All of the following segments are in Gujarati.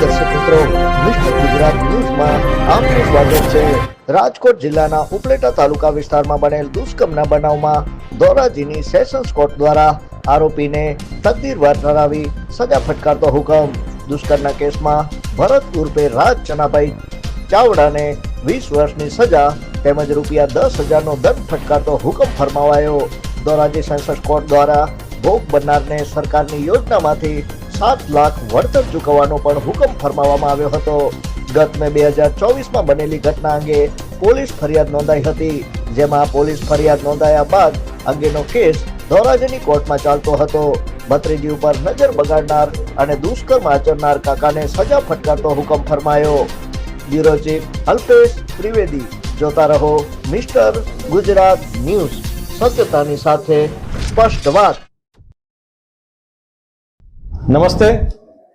દર્શક મિત્રો મિસ્ટર ગુજરાત ન્યૂઝમાં આપનું સ્વાગત છે. રાજકોટ જિલ્લાના ઉપલેટા તાલુકા વિસ્તારમાં બનેલ દુષ્કર્મના બનાવમાં ધોરાજીની સેશન્સ કોર્ટ દ્વારા આરોપીને તકદીરવાર ઠરાવી સજા ફટકારતો હુકમ. દુષ્કર્મના કેસમાં ભરત ઉર્ફે રાજ ચનાભાઈ ચાવડાને વીસ વર્ષની સજા તેમજ રૂપિયા દસ હજારનો દંડ ફટકારતો હુકમ ફરમાવાયો. ધોરાજી સેશન્સ કોર્ટ દ્વારા ભોગ બનનારને સરકારની યોજનામાંથી સાત લાખ વળતર ચૂકવવાનો પણ હુકમ ફરમાવવામાં આવ્યો હતો. ગત મે બે હજાર ચોવીસમાં બનેલી ઘટના અંગે પોલીસ ફરિયાદ નોંધાઈ હતી, જેમાં પોલીસ ફરિયાદ નોંધાયા બાદ અંગેનો કેસ ધોરાજીની કોર્ટમાં ચાલતો હતો. ભત્રીજી ઉપર નજર બગાડનાર અને દુષ્કર્મ આચરનાર કાકાને સજા ફટકારતો હુકમ ફરમાયો. બ્યુરો ચીફ અલ્પેશ ત્રિવેદી, જોતા રહો મિસ્ટર ગુજરાત ન્યૂઝ. સત્યતાની સાથે સ્પષ્ટ વાત. નમસ્તે.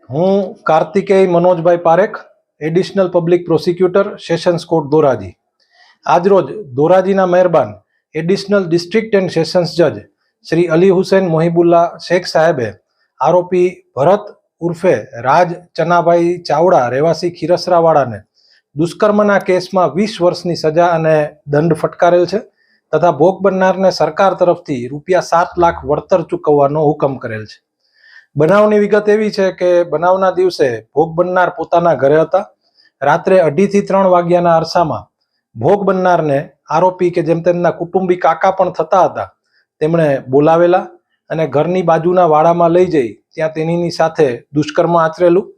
હું Kartikeya Manojbhai Parekh, additional public prosecutor, sessions court Dhoraji. આજરોજ ધોરાજીના મહેરબાન એડિશનલ ડિસ્ટ્રિક્ટ એન્ડ સેશન્સ જજ શ્રી અલી હુસેન મોહિબુલ્લા શેખ સાહેબે આરોપી ભરત ઉર્ફે રાજ ચનાભાઈ ચાવડા રહેવાસી ખીરસરાવાળાને દુષ્કર્મના કેસમાં વીસ વર્ષની સજા અને દંડ ફટકારેલ છે તથા ભોગ બનનારને સરકાર તરફથી રૂપિયા સાત લાખ વળતર ચૂકવવાનો હુકમ કરેલ છે. બનાવની વિગત એવી છે કે બનાવના દિવસે ભોગ બનનાર પોતાના ઘરે હતા. રાત્રે અઢીથી ત્રણ વાગ્યાના અરસામાં ભોગ બનનારને આરોપી કે જેમ તેમના કુટુંબી કાકા પણ થતા હતા, તેમણે બોલાવેલા અને ઘરની બાજુના વાડામાં લઈ જઈ ત્યાં તેનીની સાથે દુષ્કર્મ આચરેલું.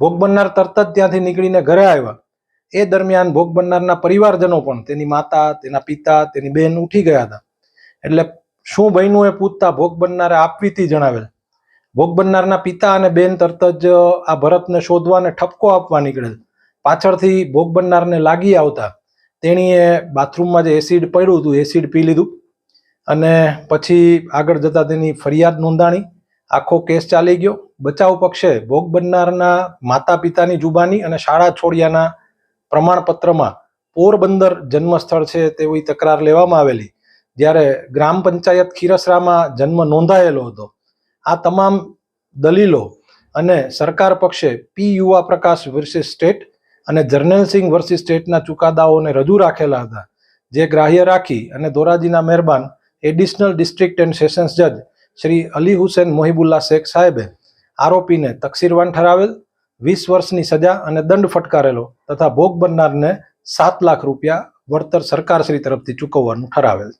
ભોગ બનનાર તરત જ ત્યાંથી નીકળીને ઘરે આવ્યા. એ દરમિયાન ભોગ બનનારના પરિવારજનો પણ તેની માતા, તેના પિતા, તેની બહેન ઉઠી ગયા હતા. એટલે શું બન્યું એ પૂછતા ભોગ બનનારે આપવીતી જણાવેલ? ભોગ બનનારના પિતા અને બેન તરત જ આ ભરતને શોધવા અને ઠપકો આપવા નીકળેલ. પાછળથી ભોગ બનનારને લાગી આવતા તેણીએ બાથરૂમમાં જે એસિડ પડ્યું હતું, એસિડ પી લીધું અને પછી આગળ જતા તેની ફરિયાદ નોંધાણી. આખો કેસ ચાલી ગયો. બચાવ પક્ષે ભોગ બનનારના માતા પિતાની જુબાની અને શાળા છોડ્યાના પ્રમાણપત્રમાં પોરબંદર જન્મસ્થળ છે તેવી તકરાર લેવામાં આવેલી, જ્યારે ગ્રામ પંચાયત ખીરસરામાં જન્મ નોંધાયેલો હતો. આ તમામ દલીલો અને સરકાર પક્ષે પી યુવા પ્રકાશ વર્સિસ સ્ટેટ અને જર્નેલસિંહ વર્સિસ સ્ટેટના ચુકાદાઓને રજૂ રાખેલા હતા. જે ગ્રાહ્ય રાખી અને ધોરાજીના મહેરબાન એડિશનલ ડિસ્ટ્રિક્ટ એન્ડ સેશન્સ જજ શ્રી અલી હુસેન મોહિબુલ્લા શેખ સાહેબે આરોપીને તકસીરવાન ઠરાવેલ, વીસ વર્ષની સજા અને દંડ ફટકારેલો તથા ભોગ બનનારને સાત લાખ રૂપિયા વળતર સરકારશ્રી તરફથી ચૂકવવાનું ઠરાવેલ.